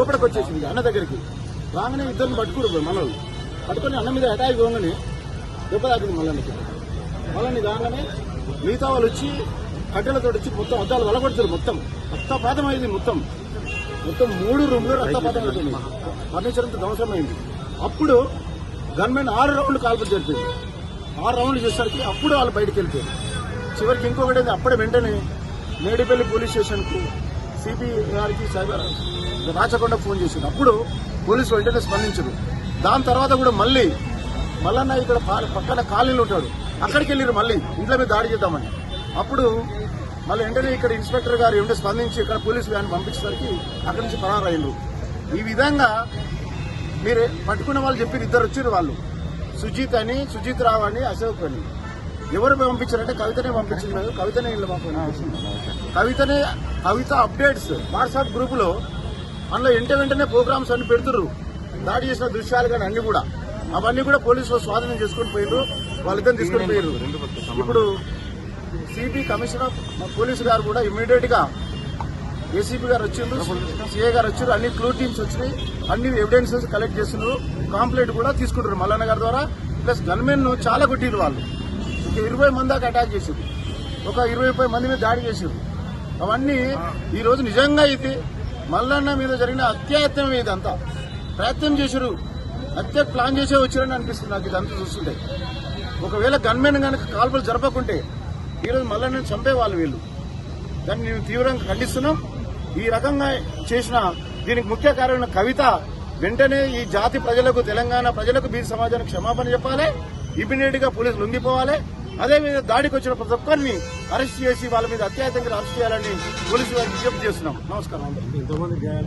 లోపలికి వచ్చేసింది అన్న దగ్గరికి. రాగానే ఇద్దరిని పట్టుకురు మనల్ని పట్టుకొని అన్న మీద అటాక్ పోగానే దెబ్బ తాకింది మల్లన్నకి. మళ్ళీ రాగానే మిగతా వాళ్ళు వచ్చి కట్టెలతో వచ్చి మొత్తం అద్దాలు వలగొడుతారు మొత్తం. రక్తపాతం అయింది మొత్తం. మొత్తం మూడు రూమ్లు రక్తపాతం అవుతుంది ఫర్నిచర్ అంతా ధ్వంసమైంది. అప్పుడు గన్మెన్ ఆరు రౌండ్లు కాల్పు జరిపింది ఆరు రౌండ్లు చేసేసరికి అప్పుడు వాళ్ళు బయటకు వెళ్ళిపోయారు. చివరికి ఇంకొకటి అప్పుడే వెంటనే మేడిపల్లి పోలీస్ స్టేషన్కు సిపి గారికి సైబర్ రాచకొండ ఫోన్ చేసింది. అప్పుడు పోలీసులు వెంటనే స్పందించరు. దాని తర్వాత కూడా మళ్ళీ మల్లన్న ఇక్కడ పక్కన కాలనీలో ఉంటాడు. అక్కడికి వెళ్ళారు మళ్ళీ. ఇంట్లో మీద దాడి చేద్దామని. అప్పుడు మళ్ళీ వెంటనే ఇక్కడ ఇన్స్పెక్టర్ గారు ఏమిటో స్పందించి ఇక్కడ పోలీసు వ్యాన్ పంపించేసరికి అక్కడి నుంచి పరారయ్యారు ఈ విధంగా మీరు పట్టుకున్న వాళ్ళు చెప్పారు ఇద్దరు వచ్చారు వాళ్ళు. సుజీత్ అని సుజిత్ రావు అని అశోక్ అని. ఎవరు పంపించారంటే కవితనే పంపించింది. లేదు కవితనే ఇల్లు మాకు కవితనే కవిత అప్డేట్స్ వాట్సాప్ గ్రూప్లో అందులో వెంట వెంటనే ప్రోగ్రామ్స్ అన్ని పెడుతుర్రు. దాడి చేసిన దృశ్యాలు కానీ అన్ని కూడా. అవన్నీ కూడా పోలీసులు స్వాధీనం చేసుకొని పోయిర్రు వాళ్ళిద్దరు తీసుకొని పోయారు ఇప్పుడు సిపి కమిషనర్ పోలీసు గారు కూడా ఇమీడియట్గా ఏసీపీ గారు వచ్చిండ్రు. సిఏ గారు వచ్చారు అన్ని క్లూ టీమ్స్ వచ్చినాయి. అన్ని ఎవిడెన్సెస్ కలెక్ట్ చేస్తున్నారు కాంప్లైంట్ కూడా తీసుకుంటారు మల్లన్న గారి ద్వారా. ప్లస్ గన్మెన్ చాలా కొట్టిరు వాళ్ళు. ఒక ఇరవై మంది దాకా అటాక్ చేసారు ఒక ఇరవై ముప్పై మంది మీద దాడి చేసారు అవన్నీ ఈ రోజు నిజంగా ఇది మల్లన్న మీద జరిగిన అత్యాత్యం ఇదంతా. ప్రయత్నం చేశారు. హత్య ప్లాన్ చేసే వచ్చారని అనిపిస్తుంది నాకు ఇదంతా చూస్తుంటే. ఒకవేళ గన్మెన్ కనుక కాల్పులు జరపకుంటే ఈరోజు మల్లన్నని చంపేవాళ్ళు వీళ్ళు దాన్ని మేము తీవ్రంగా ఖండిస్తున్నాం. ఈ రకంగా చేసిన దీనికి ముఖ్య కారణం కవిత వెంటనే ఈ జాతి ప్రజలకు తెలంగాణ ప్రజలకు బీసీ సమాజానికి క్షమాపణ చెప్పాలి. ఇమీడియట్గా పోలీసులు లొంగిపోవాలి. అదేవిధంగా దాడికి వచ్చిన ప్రతి ఒక్కరిని అరెస్ట్ చేసి వాళ్ళ మీద అత్యాధికంగా అరెస్ట్ చేయాలని పోలీసు వారికి విజ్ఞప్తి చేస్తున్నాం. నమస్కారం.